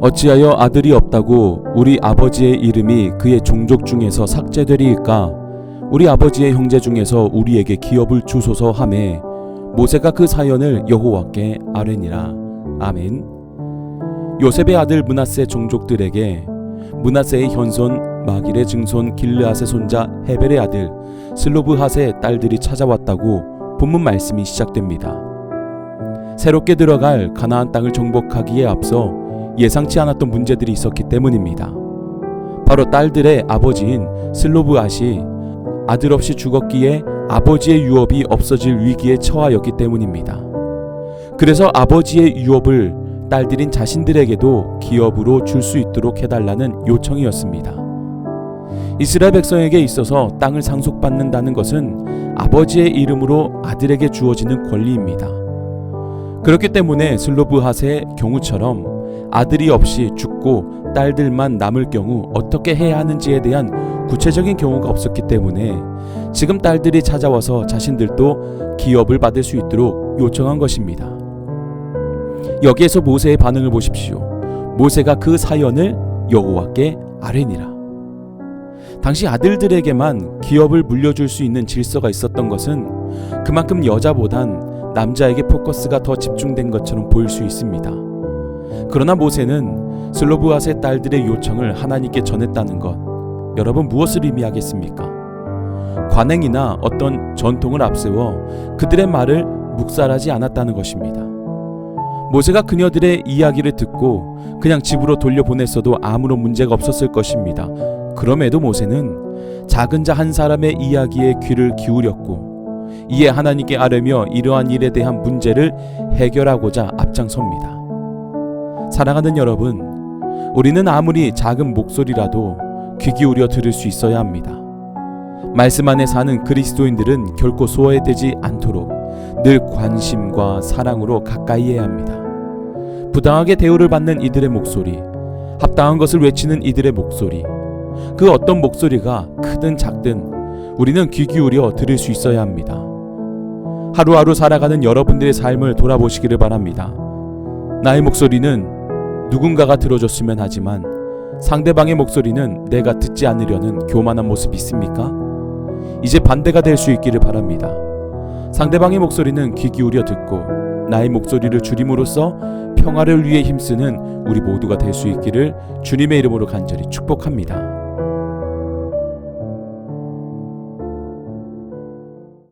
어찌하여 아들이 없다고 우리 아버지의 이름이 그의 종족 중에서 삭제되리이까? 우리 아버지의 형제 중에서 우리에게 기업을 주소서 하매 모세가 그 사연을 여호와께 아뢰니라. 아멘. 요셉의 아들 문하세 종족들에게 문하세의 현손 마길의 증손 길르앗의 손자 헤벨의 아들 슬로브핫의 딸들이 찾아왔다고 본문 말씀이 시작됩니다. 새롭게 들어갈 가나안 땅을 정복하기에 앞서 예상치 않았던 문제들이 있었기 때문입니다. 바로 딸들의 아버지인 슬로브앗이 아들 없이 죽었기에 아버지의 유업이 없어질 위기에 처하였기 때문입니다. 그래서 아버지의 유업을 딸들인 자신들에게도 기업으로 줄 수 있도록 해달라는 요청이었습니다. 이스라엘 백성에게 있어서 땅을 상속받는다는 것은 아버지의 이름으로 아들에게 주어지는 권리입니다. 그렇기 때문에 슬로브핫의 경우처럼 아들이 없이 죽고 딸들만 남을 경우 어떻게 해야 하는지에 대한 구체적인 경우가 없었기 때문에 지금 딸들이 찾아와서 자신들도 기업을 받을 수 있도록 요청한 것입니다. 여기에서 모세의 반응을 보십시오. 모세가 그 사연을 여호와께 아뢰니라. 당시 아들들에게만 기업을 물려줄 수 있는 질서가 있었던 것은 그만큼 여자보단 남자에게 포커스가 더 집중된 것처럼 보일 수 있습니다. 그러나 모세는 슬로브앗의 딸들의 요청을 하나님께 전했다는 것, 여러분 무엇을 의미하겠습니까? 관행이나 어떤 전통을 앞세워 그들의 말을 묵살하지 않았다는 것입니다. 모세가 그녀들의 이야기를 듣고 그냥 집으로 돌려보냈어도 아무런 문제가 없었을 것입니다. 그럼에도 모세는 작은 자 한 사람의 이야기에 귀를 기울였고 이에 하나님께 아뢰며 이러한 일에 대한 문제를 해결하고자 앞장섭니다. 사랑하는 여러분, 우리는 아무리 작은 목소리라도 귀 기울여 들을 수 있어야 합니다. 말씀 안에 사는 그리스도인들은 결코 소외되지 않도록 늘 관심과 사랑으로 가까이 해야 합니다. 부당하게 대우를 받는 이들의 목소리, 합당한 것을 외치는 이들의 목소리, 그 어떤 목소리가 크든 작든 우리는 귀 기울여 들을 수 있어야 합니다. 하루하루 살아가는 여러분들의 삶을 돌아보시기를 바랍니다. 나의 목소리는 누군가가 들어줬으면 하지만 상대방의 목소리는 내가 듣지 않으려는 교만한 모습이 있습니까? 이제 반대가 될 수 있기를 바랍니다. 상대방의 목소리는 귀 기울여 듣고 나의 목소리를 줄임으로써 평화를 위해 힘쓰는 우리 모두가 될 수 있기를 주님의 이름으로 간절히 축복합니다.